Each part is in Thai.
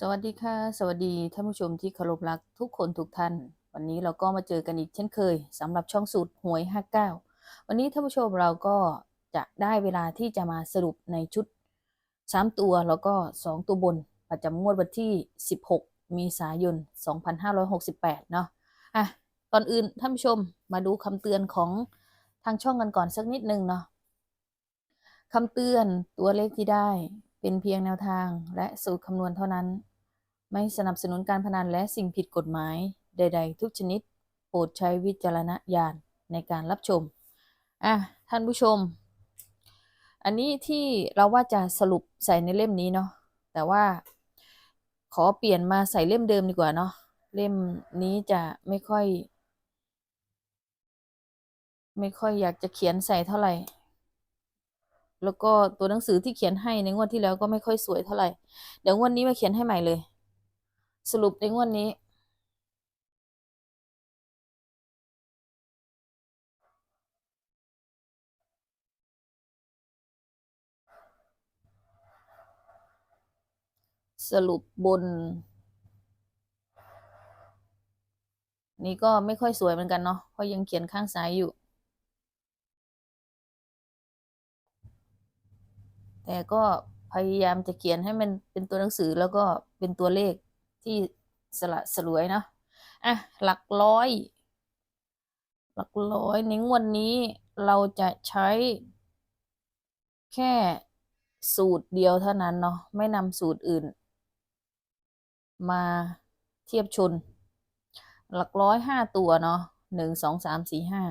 สวัสดีค่ะ สวัสดีท่านผู้ชมที่เคารพรักทุกคนทุกท่าน วันนี้เราก็มาเจอกันอีกเช่นเคยสำหรับช่องสูตรหวย 59 วันนี้ท่านผู้ชมเราก็จะได้เวลาที่จะมาสรุปในชุด 3 ตัวแล้วก็ 2 ตัวบน ประจำงวดวันที่ 16 มีษายน 2568 เนาะอะก่อนอื่นท่านผู้ชมมาดูคำเตือนของทางช่องกันก่อนสักนิดนึงเนาะคำเตือนตัวเลขที่ได้ เป็นเพียงแนวทางและสูตรคำนวณเท่านั้น ไม่สนับสนุนการพนันและสิ่งผิดกฎหมายใด ๆ ทุกชนิด โปรดใช้วิจารณญาณในการรับชม อะ ท่านผู้ชม อันนี้ที่เราว่าจะสรุปใส่ในเล่มนี้เนาะ แต่ว่าขอเปลี่ยนมาใส่เล่มเดิมดีกว่าเนาะ เล่มนี้จะไม่ค่อย ไม่ค่อยอยากจะเขียนใส่เท่าไหร่ แล้วก็ตัวหนังสือที่เขียนให้ในงวดที่แล้วก็ไม่ค่อยสวยเท่าไหร่ เดี๋ยวงวดนี้มาเขียนให้ใหม่เลย สรุปในงวดนี้ สรุปบน นี่ก็ไม่ค่อยสวยเหมือนกันเนาะเพราะยังเขียนข้างซ้ายอยู่ แต่ก็พยายามจะเขียนให้มันเป็นตัวหนังสือแล้วก็เป็นตัวเลขที่สละสลวยเนาะอะหลักร้อย หลักร้อยในงวดนี้เราจะใช้ แค่สูตรเดียวเท่านั้นเนาะไม่นำสูตรอื่น มาเทียบชน หลักร้อยห้าตัวเนาะหนึ่งสองสามสี่ห้า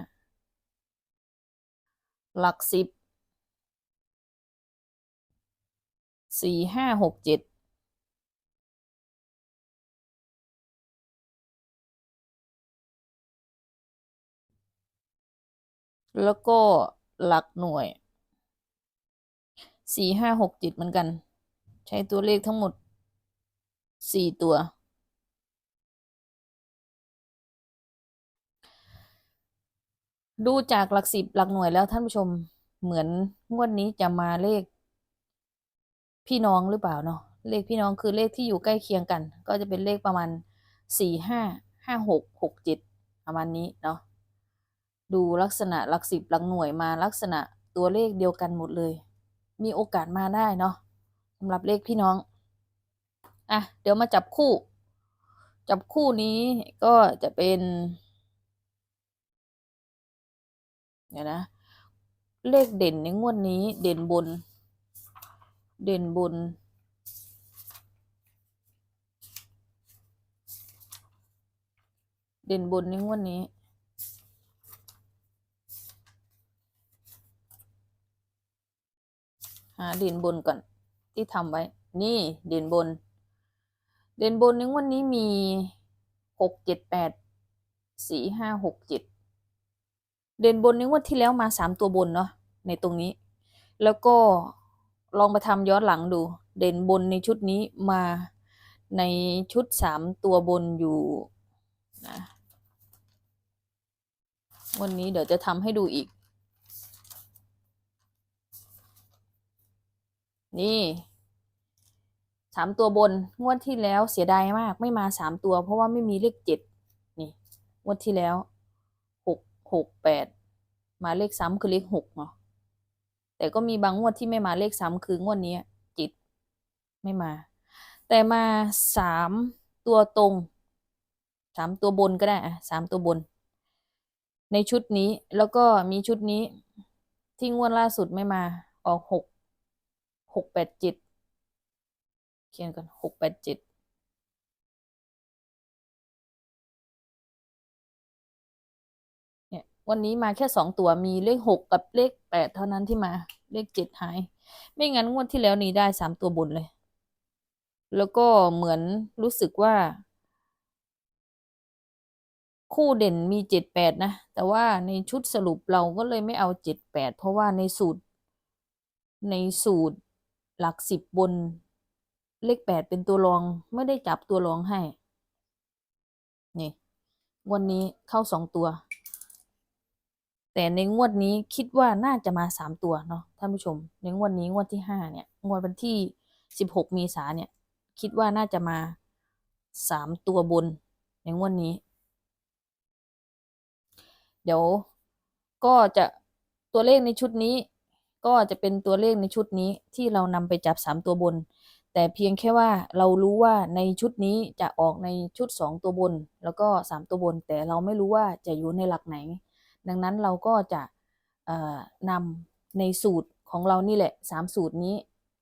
หลักสิบ สี่ห้าหกเจ็ดแล้วก็หลักหน่วยสี่ห้าหกเจ็ดเหมือนกัน ใช้ตัวเลขทั้งหมดสี่ตัว ดูจากหลักสิบหลักหน่วยแล้วท่านผู้ชมเหมือนงวดนี้จะมาเลข พี่น้องหรือเปล่าเนาะเลขพี่น้องคือเลขที่อยู่ใกล้เคียงกัน ก็จะเป็นเลขประมาณสี่ห้าห้าหกหกเจ็ดประมาณนี้เนาะดูลักษณะหลักสิบหลักหน่วยมาลักษณะตัวเลขเดียวกันหมดเลย มีโอกาสมาได้เนาะสำหรับเลขพี่น้องอะเดี๋ยวมาจับคู่ จับคู่นี้ก็จะเป็นเดี๋ยวนะ เลขเด่นในงวดนี้เด่นบน เด่นบน เด่นบนในงวดนนี้ หาเด่นบนก่อนที่ทำไว้ นี่เด่นบน เด่นบนในงวดนี้มีหกเจ็ดแปดสี่ห้าหกเจ็ดเด่นบนในงวดที่แล้วมาสามตัวบนเนาะในตรงนี้ แล้วก็ ลองไปทำย้อนหลังดู เด่นบนในชุดนี้มาในชุดสามตัวบนอยู่นะวันนี้เดี๋ยวจะทำให้ดูอีก นี่สามตัวบนงวดที่แล้วเสียดายมาก ไม่มาสามตัว เพราะว่าไม่มีเลขเจ็ดนี่งวดที่แล้วหกหกแปดมาเลขซ้ำคือเลขหกเนาะ แต่ก็มีบางงวดที่ไม่มาเลขซ้ำคืองวดนี้จิตไม่มา แต่มาสามตัวตรงสามตัวบนก็ได้อะสามตัวบน ในชุดนี้แล้วก็มีชุดนี้ที่งวดล่าสุดไม่มา ออกหกหกแปดเจ็ดเขียนกันหกแปดเจ็ด วันนี้มาแค่สองตัวมีเลขหกกับเลขแปดเท่านั้นที่มาเลขเจ็ดหาย ไม่งั้นงวดที่แล้วนี้ได้สามตัวบนเลย แล้วก็เหมือนรู้สึกว่า คู่เด่นมีเจ็ดแปดนะ แต่ว่าในชุดสรุปเราก็เลยไม่เอาเจ็ดแปดเพราะว่าในสูตร ในสูตรหลักสิบบน เลขแปดเป็นตัวรองไม่ได้จับตัวรองให้ นี่ วันนี้เข้าสองตัว แต่ในงวดนี้คิดว่าน่าจะมาสามตัวเนาะท่านผู้ชม ในงวดนี้งวดที่ห้าเนี่ย งวดวันที่สิบหกเมษาเนี่ย คิดว่าน่าจะมาสามตัวบน ในงวดนี้ เดี๋ยวก็จะตัวเลขในชุดนี้ ก็จะเป็นตัวเลขในชุดนี้ที่เรานำไปจับสามตัวบน แต่เพียงแค่ว่าเรารู้ว่าในชุดนี้จะออกในชุดสองตัวบน แล้วก็สามตัวบน แต่เราไม่รู้ว่าจะอยู่ในหลักไหน ดังนั้นเราก็จะนำในสูตรของเรานี่แหละสามสูตรนี้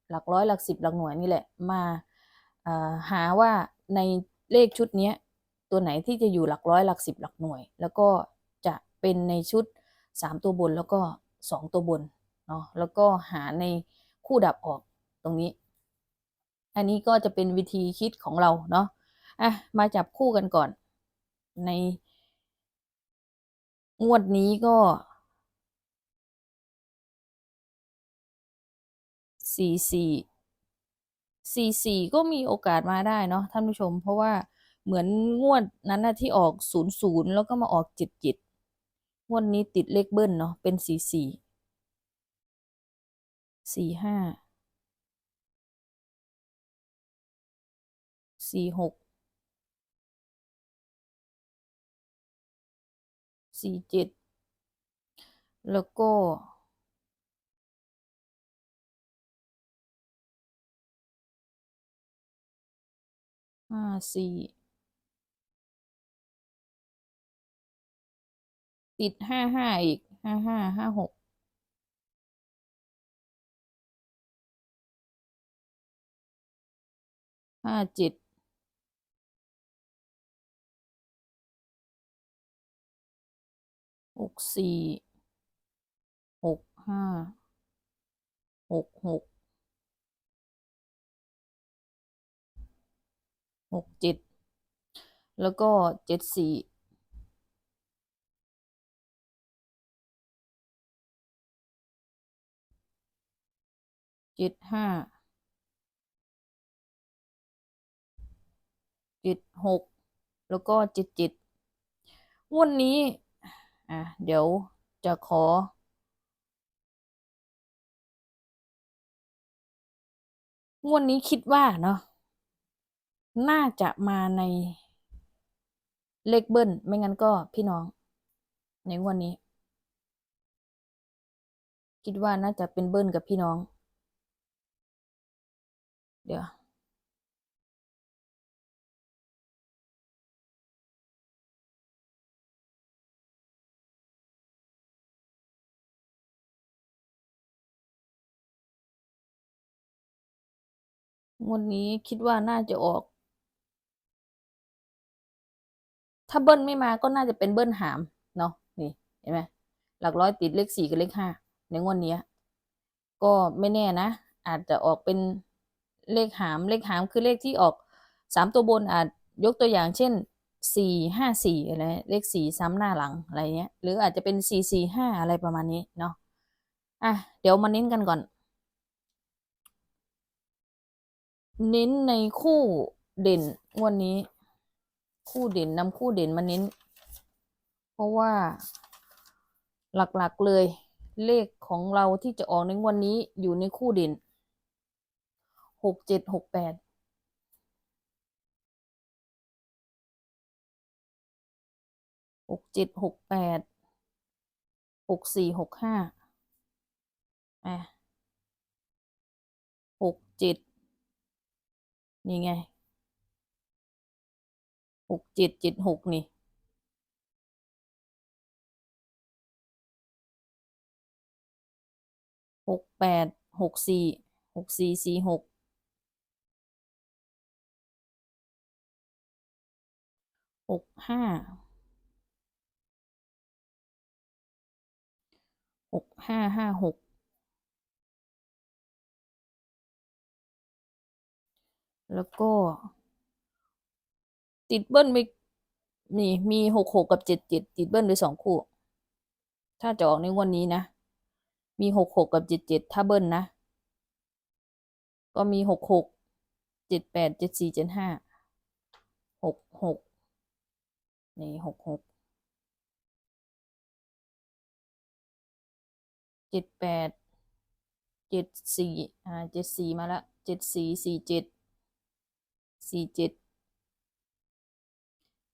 หลักร้อยหลักสิบหลักหน่วยนี่แหละมาหาว่าในเลขชุดนี้ตัวไหนที่จะอยู่หลักร้อยหลักสิบหลักหน่วย แล้วก็จะเป็นในชุดสามตัวบนแล้วก็สองตัวบนเนาะแล้วก็หาในคู่ดับออกตรงนี้ อันนี้ก็จะเป็นวิธีคิดของเราเนาะอะมาจับคู่กันก่อนใน งวดนี้ก็สี่สี่สี่สี่ก็มีโอกาสมาได้เนาะท่านผู้ชม เพราะว่าเหมือนงวดนั้นนะที่ออกศูนย์ศูนย์แล้วก็มาออกเจ็ดเจ็ดงวดนี้ติดเลขเบิ้ลเนาะเป็นสี่สี่สี่ห้าสี่หก สี่เจ็ดแล้วก็ห้าสี่ติดห้าห้าอีกห้าห้าห้าหกห้าเจ็ด หกสี่หกห้าหกหกหกเจ็ดแล้วก็เจ็ดสี่เจ็ดห้าเจ็ดหกแล้วก็เจ็ดเจ็ดวันนี้ อะเดี๋ยวจะขอ งวดนนี้คิดว่าเนาะน่าจะมาในเลขเบิ้ลไม่งั้นก็พี่น้อง ในงวดนี้ คิดว่าน่าจะเป็นเบิ้ลกับพี่น้อง เดี๋ยว งวดนี้คิดว่าน่าจะออก ถ้าเบิ้ลไม่มาก็น่าจะเป็นเบิ้ลหาม เนาะนี่เห็นไหมหลักร้อยติดเลขสี่กับเลขห้าในงวดนี้ก็ไม่แน่นะ อาจจะออกเป็นเลขหามเลขหามคือเลขที่ออกสามตัวบนอาจยกตัวอย่างเช่นสี่ห้าสี่อะไรเลขสี่ซ้ำหน้าหลังอะไรเงี้ย หรืออาจจะเป็นสี่สี่ห้าอะไรประมาณนี้เนาะอะเดี๋ยวมาเน้นกันก่อน เน้นในคู่เด่นวันนี้ คู่เด่นนำคู่เด่นมาเน้น เพราะว่าหลักๆเลย เลขของเราที่จะออกในวันนี้อยู่ในคู่เด่นหกเจ็ดหกแปดหกเจ็ดหกแปดหกสี่หกห้าอะหกเจ็ด นี่ไงหกเจ็ดเจ็ดหกนี่ หกแปดหกสี่หกสี่สี่หกหกห้าหกห้าห้าหก แล้วก็ ติดเบิ้ลไปนี่มีหกหกกับเจ็ดเจ็ดติดเบิ้ลไปสองคู่ ถ้าจะออกในวันนี้นะ มีหกหกกับเจ็ดเจ็ดถ้าเบิ้ลนะ ก็มีหกหกเจ็ดแปดเจ็ดสี่เจ็ดห้าหกหกนี่หกหกเจ็ดแปดเจ็ดสี่อ่าเจ็ดสี่มาละเจ็ดสี่สี่เจ็ด สี่เจ็ด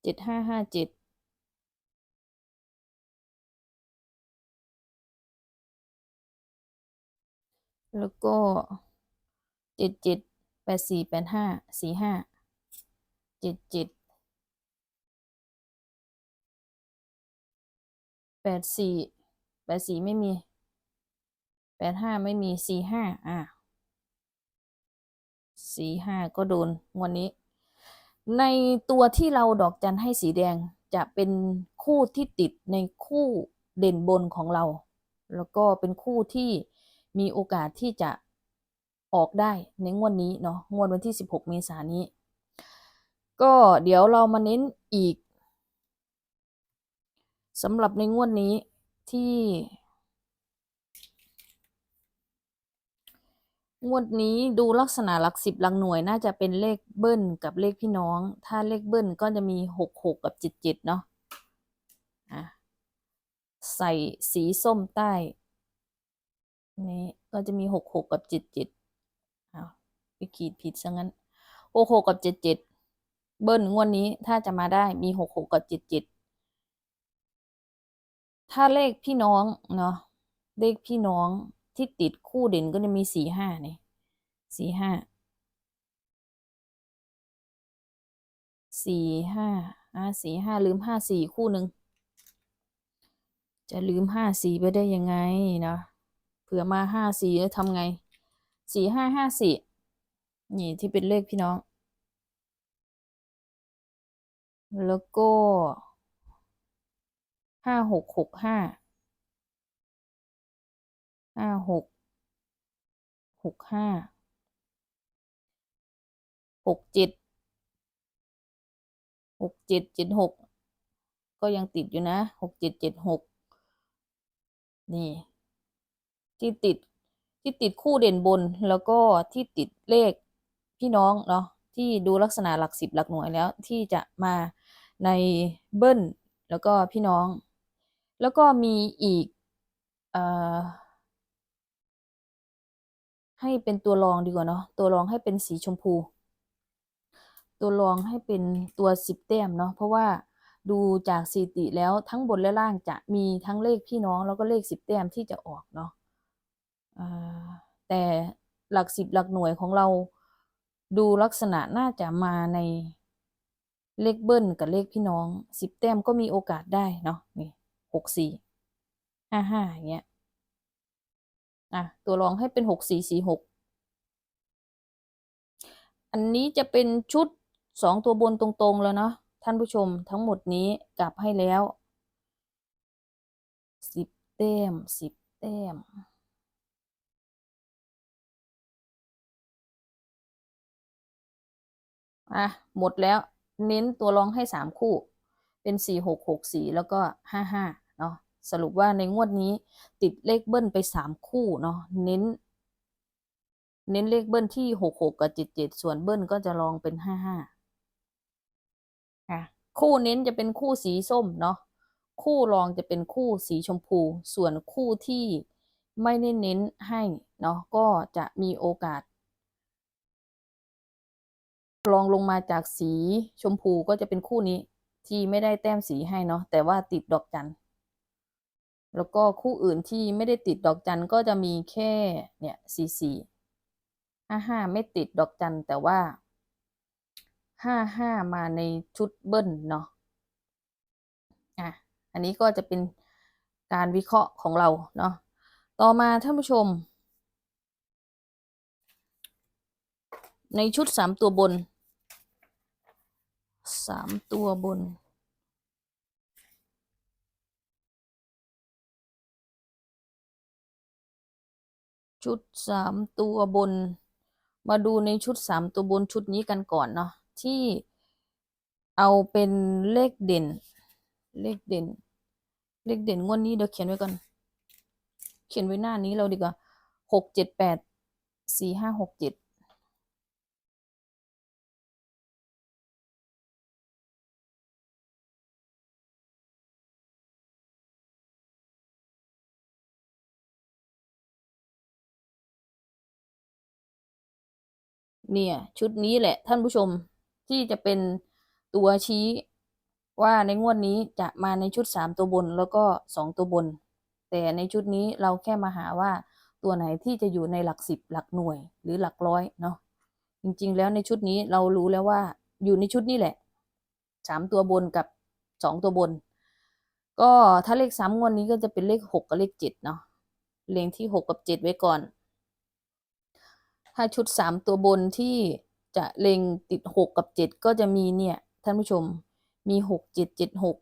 เจ็ดห้าห้าเจ็ดแล้วก็เจ็ดเจ็ดแปดสี่แปดห้าสี่ห้าเจ็ดเจ็ดแปดสี่แปดสี่ไม่มีแปดห้าไม่มีสี่ห้าอะ สี่ห้าก็โดนวันนี้ ในตัวที่เราดอกจันให้สีแดงจะเป็นคู่ที่ติดในคู่เด่นบนของเรา แล้วก็เป็นคู่ที่มีโอกาสที่จะออกได้ในงวดนี้เนาะงวดวันที่ 16 เมษายนนี้ ก็เดี๋ยวเรามาเน้นอีกสำหรับในงวดนี้ที่ งวดนี้ดูลักษณะหลักสิบหลักหน่วยน่าจะเป็นเลขเบิ้ลกับเลขพี่น้อง ถ้าเลขเบิ้ลก็จะมีหกหกกับเจ็ดเจ็ดเนาะอะใส่สีส้มใต้ นี่ก็จะมีหกหกกับเจ็ดเจ็ดอ้าวไปขีดผิดซะงั้นหกหกกับเจ็ดเจ็ดเบิ้ลงวดนี้ถ้าจะมาได้มีหกหกกับเจ็ดเจ็ดถ้าเลขพี่น้องเนาะเลขพี่น้อง ที่ติดคู่เด่นก็จะมีสี่ห้าเนี่ยสี่ห้าสี่ห้าอ่าสี่ห้าลืมห้าสี่คู่หนึ่งจะลืมห้าสี่ไปได้ยังไงเนาะเผื่อมาห้าสี่แล้วทำไงสี่ห้าห้าสี่นี่ที่เป็นเลขพี่น้อง แล้วก็ห้าหกหกห้า ห้าหกหกห้าหกเจ็ดหกเจ็ดเจ็ดหกก็ยังติดอยู่นะหกเจ็ดเจ็ดหกนี่ ที่ติดที่ติดคู่เด่นบนแล้วก็ที่ติดเลขพี่น้องเนาะที่ดูลักษณะหลักสิบหลักหน่วยแล้วที่จะมาในเบิ้ลแล้วก็พี่น้อง แล้วก็มีอีก เอ่อ ให้เป็นตัวรองดีกว่าเนาะตัวรองให้เป็นสีชมพู ตัวรองให้เป็นตัวสิบแต้มเนาะเพราะว่าดูจากสถิติแล้วทั้งบนและล่างจะมีทั้งเลขพี่น้องแล้วก็เลขสิบแต้มที่จะออกเนาะแต่หลักสิบหลักหน่วยของเราดูลักษณะน่าจะมาในเลขเบิ้ลกับเลขพี่น้องสิบแต้มก็มีโอกาสได้เนาะนี่หกสี่ห้าห้าอย่างเงี้ย อะตัวรองให้เป็นหกสี่สี่หกอันนี้จะเป็นชุดสองตัวบนตรงๆแล้วเนาะท่านผู้ชมทั้งหมดนี้กลับให้แล้วสิบแต้มสิบแต้มอะหมดแล้วเน้นตัวรองให้สามคู่ เป็นสี่หกหกสี่แล้วก็ห้าห้า สรุปว่าในงวดนี้ติดเลขเบิ้ลไปสามคู่เนาะเน้น เน้นเลขเบิ้ลที่หกหกกับเจ็ดเจ็ดส่วนเบิ้ลก็จะลองเป็นห้าห้าอะคู่เน้นจะเป็นคู่สีส้มเนาะคู่รองจะเป็นคู่สีชมพู ส่วนคู่ที่ไม่ได้เน้นให้เนาะก็จะมีโอกาสรองลงมาจากสีชมพูก็จะเป็นคู่นี้ที่ไม่ได้แต้มสีให้เนาะแต่ว่าติดดอกจัน แล้วก็คู่อื่นที่ไม่ได้ติดดอกจันก็จะมีแค่เนี่ยสี่สี่ห้าห้าไม่ติดดอกจันแต่ว่าห้าห้ามาในชุดเบิ้ลเนาะอะอันนี้ก็จะเป็นการวิเคราะห์ของเราเนาะต่อมาท่านผู้ชม ในชุดสามตัวบนสามตัวบน ชุดสามตัวบน มาดูในชุดสามตัวบนชุดนี้กันก่อนเนาะที่เอาเป็นเลขเด่น เลขเด่น เลขเด่นงวดนี้เดี๋ยวเขียนไว้ก่อน เขียนไว้หน้านี้เราดีกว่าหกเจ็ดแปดสี่ห้าหกเจ็ด เนี่ย ชุดนี้แหละท่านผู้ชมที่จะเป็นตัวชี้ว่าในงวดนี้จะมาในชุดสามตัวบนแล้วก็สองตัวบน แต่ในชุดนี้เราแค่มาหาว่าตัวไหนที่จะอยู่ในหลักสิบหลักหน่วยหรือหลักร้อยเนาะจริงๆ แล้วในชุดนี้เรารู้แล้วว่าอยู่ในชุดนี้แหละสามตัวบนกับสองตัวบน ก็ถ้าเลขสามงวดนี้ก็จะเป็นเลขหกกับเลขเจ็ดเนาะเลงที่หกกับเจ็ดไว้ก่อน ถ้าชุดสามตัวบนที่จะเล็งติดหกกับเจ็ดก็จะมีเนี่ย ท่านผู้ชมมีหกเจ็ดเจ็ดหก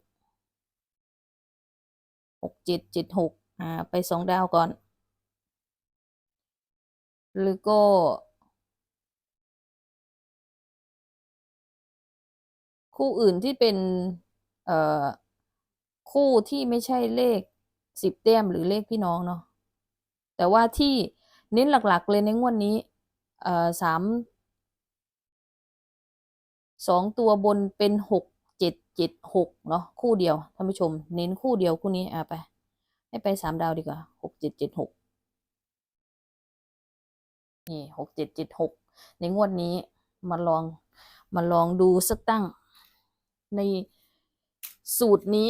หกเจ็ดเจ็ดหกอ่าไปสองดาวก่อน หรือก็คู่อื่นที่เป็นเอ่อคู่ที่ไม่ใช่เลขสิบแต้มหรือเลขพี่น้องเนาะแต่ว่าที่เน้นหลักๆเลยในงวดนี้ สามสองตัวบนเป็นหกเจ็ดเจ็ดหกเนาะคู่เดียวท่านผู้ชม เน้นคู่เดียวคู่นี้อะไป ให้ไปสามดาวดีกว่าหกเจ็ดเจ็ดหกนี่หกเจ็ดเจ็ดหกในงวดนี้มาลองมาลองดูสักตั้งในสูตรนี้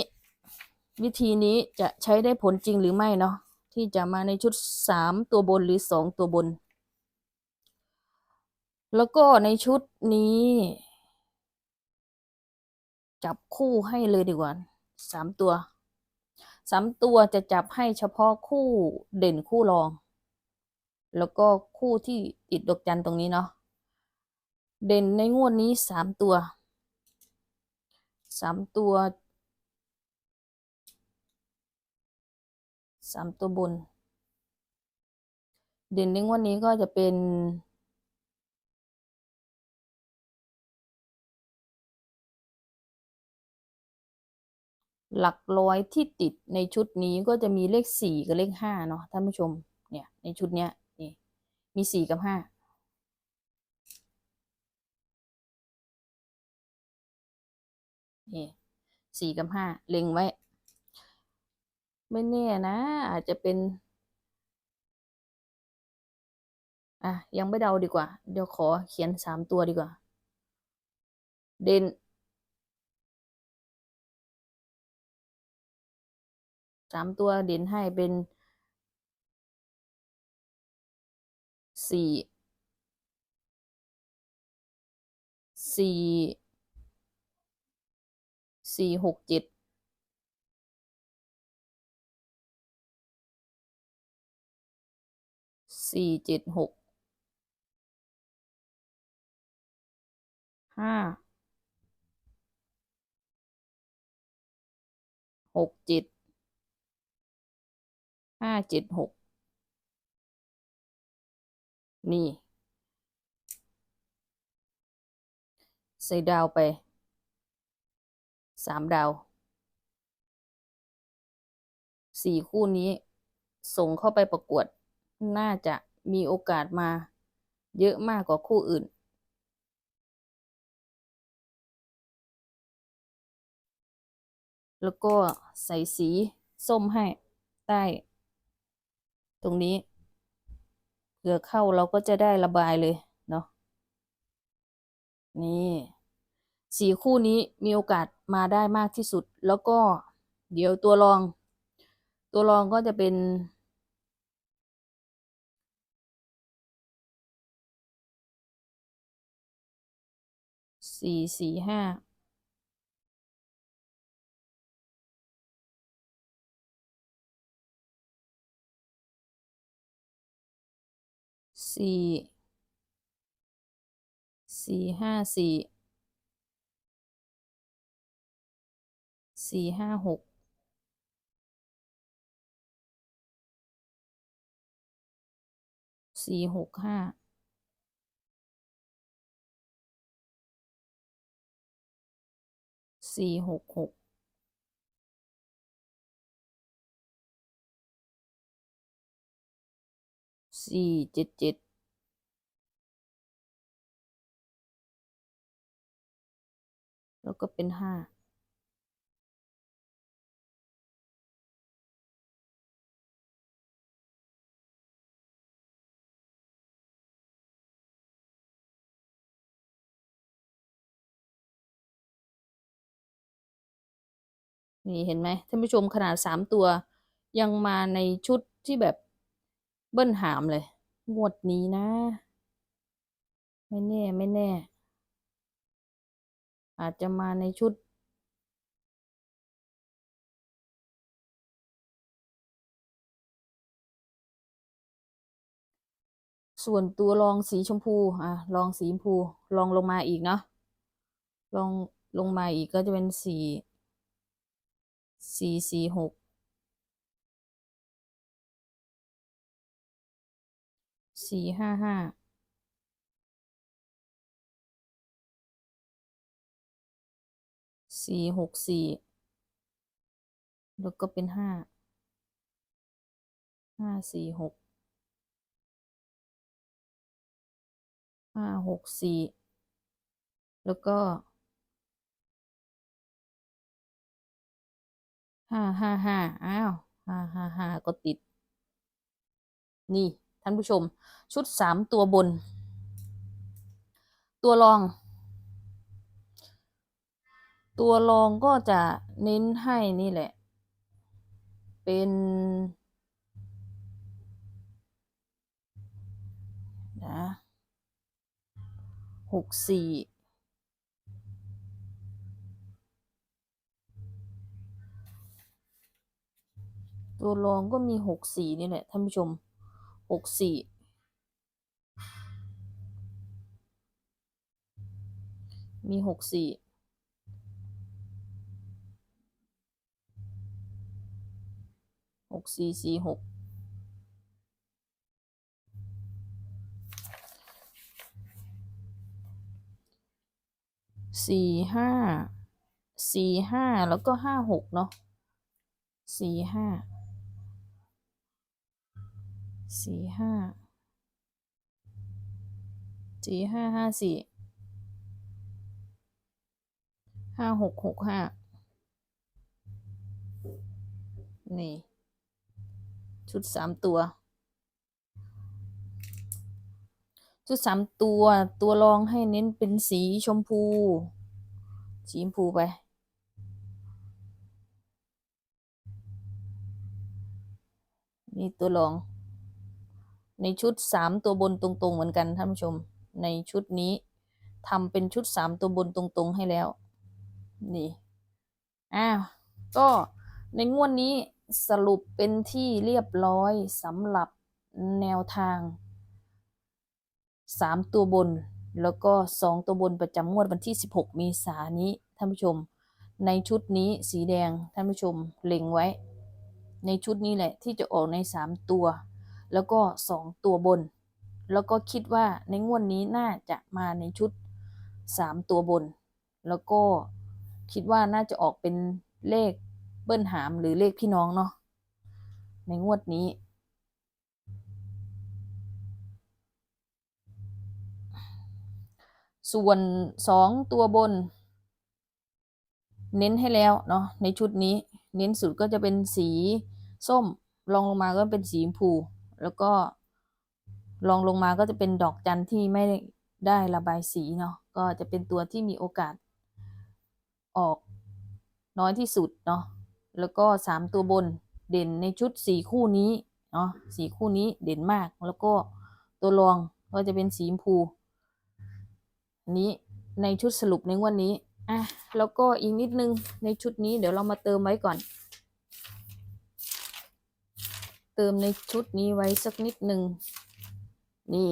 วิธีนี้จะใช้ได้ผลจริงหรือไม่เนาะที่จะมาในชุดสามตัวบนหรือสองตัวบน แล้วก็ในชุดนี้ จับคู่ให้เลยดีกว่าสามตัวสามตัวจะจับให้เฉพาะคู่เด่นคู่รอง แล้วก็คู่ที่ติดดอกจันตรงนี้เนาะเด่นในงวดนี้สามตัวสามตัวสามตัวบน เด่นในงวดนี้ก็จะเป็น หลักร้อยที่ติดในชุดนี้ก็จะมีเลขสี่กับเลขห้าเนาะท่านผู้ชม เนี่ยในชุดเนี้ยนี่มีสี่กับห้านี่สี่กับห้าเล็งไว้ ไม่แน่นะ อาจจะเป็น อะ ยังไม่เดาดีกว่า เดี๋ยวขอเขียนสามตัวดีกว่า เด่น สามตัวเด่นให้เป็นสี่สี่สี่หกเจ็ดสี่เจ็ดหกห้าหกเจ็ด ห้าเจ็ดหกนี่ ใส่ดาวไปสามดาวสี่คู่นี้ ส่งเข้าไปประกวด น่าจะมีโอกาสมาเยอะมากกว่าคู่อื่น แล้วก็ใส่สีส้มให้ใต้ ตรงนี้เผื่อเข้าเราก็จะได้ระบายเลยเนาะนี่สี่คู่นี้มีโอกาสมาได้มากที่สุด แล้วก็เดี๋ยวตัวรอง ตัวรองก็จะเป็น สี่สี่ห้า สี่สี่ห้าสี่สี่ห้าหกสี่หกห้าสี่หกหกสี่เจ็ดเจ็ด แล้วก็เป็นห้านี่เห็นไหมท่านผู้ชมขนาดสามตัวยังมาในชุดที่แบบเบิ้ลหามเลย งวดนี้นะ ไม่แน่ ไม่แน่ อาจจะมาในชุด ส่วนตัวรองสีชมพูอะรองสีชมพูลองลงมาอีกเนาะลองลงมาอีกก็จะเป็นสีสี่สี่หกสี่ห้าห้า สี่หกสี่แล้วก็เป็นห้าห้าสี่หกห้าหกสี่แล้วก็ห้าห้าห้าอ้าวห้าห้าห้าก็ติด นี่ ท่านผู้ชมชุดสามตัวบน ตัวรอง ตัวรองก็จะเน้นให้นี่แหละ เป็น นะหกสี่ตัวรองก็มีหกสี่นี่แหละท่านผู้ชมหกสี่มีหกสี่ หกสี่สี่หกสี่ห้าสี่ห้าแล้วก็ห้าหกเนาะสี่ห้าสี่ห้าสี่ห้าห้าสี่ห้าหกหกห้านี่ ชุดสามตัว ชุดสามตัว ตัวรองให้เน้นเป็นสีชมพู สีชมพูไป นี่ตัวรอง ในชุดสามตัวบนตรงๆเหมือนกันท่านผู้ชม ในชุดนี้ทำเป็นชุดสามตัวบนตรงๆให้แล้ว นี่ อ้าว ก็ในงวดนนี้ สรุปเป็นที่เรียบร้อยสำหรับแนวทางสามตัวบน แล้วก็สองตัวบนประจำงวดวันที่ 16 เมษายนนี้ท่านผู้ชม ในชุดนี้สีแดงท่านผู้ชมเล็งไว้ ในชุดนี้แหละที่จะออกในสามตัว แล้วก็สองตัวบน แล้วก็คิดว่าในงวดนี้น่าจะมาในชุดสามตัวบน แล้วก็คิดว่าน่าจะออกเป็นเลข เบิ้ลหามหรือเลขพี่น้องเนาะในงวดนี้ ส่วนสองตัวบน เน้นให้แล้วเนาะในชุดนี้ เน้นสุดก็จะเป็นสีส้มรองลงมาก็เป็นสีชมพู แล้วก็รองลงมาก็จะเป็นดอกจันที่ไม่ได้ระบายสีเนาะก็จะเป็นตัวที่มีโอกาสออกน้อยที่สุดเนาะ แล้วก็สามตัวบนเด่นในชุดสีคู่นี้เนาะสีคู่นี้เด่นมากแล้วก็ตัวรองก็จะเป็นสีชมพูอันนี้ในชุดสรุปในวันนี้อะแล้วก็อีกนิดนึงในชุดนี้เดี๋ยวเรามาเติมไว้ก่อน เติมในชุดนี้ไว้สักนิดนึงนี่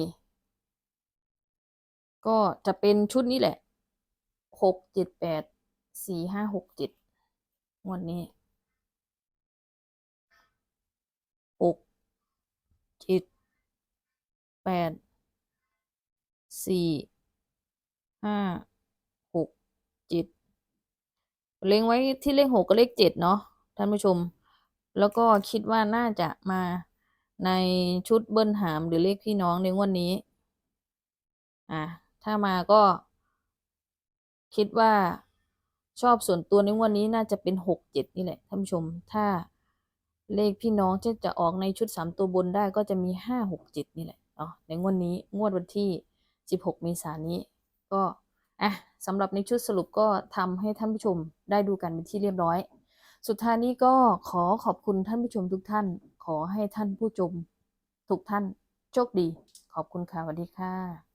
ก็จะเป็นชุดนี้แหละหกเจ็ดแปดสี่ห้าหกเจ็ดงวดนี้ หก เจ็ดแปดสี่ห้าหกเจ็ดเล็งไว้ที่เลขหกกับเลขเจ็ดเนาะท่านผู้ชม แล้วก็คิดว่าน่าจะมาในชุดเบิ้ลหามหรือเลขพี่น้องในวันนี้ อะถ้ามาก็ คิดว่าชอบส่วนตัวในวันนี้น่าจะเป็นหกเจ็ดนี่แหละท่านผู้ชม ถ้า เลขพี่น้องจะจะออกในชุดสามตัวบนได้ก็จะมีห้าหกเจ็ดนี่แหละเนาะในงวดนี้งวดวันที่สิบหกเมษายนนี้ ก็อะสำหรับในชุดสรุปก็ทำให้ท่านผู้ชมได้ดูกันเป็นที่เรียบร้อย สุดท้ายนี้ก็ขอขอบคุณท่านผู้ชมทุกท่าน ขอให้ท่านผู้ชมทุกท่านโชคดี ขอบคุณค่ะสวัสดีค่ะ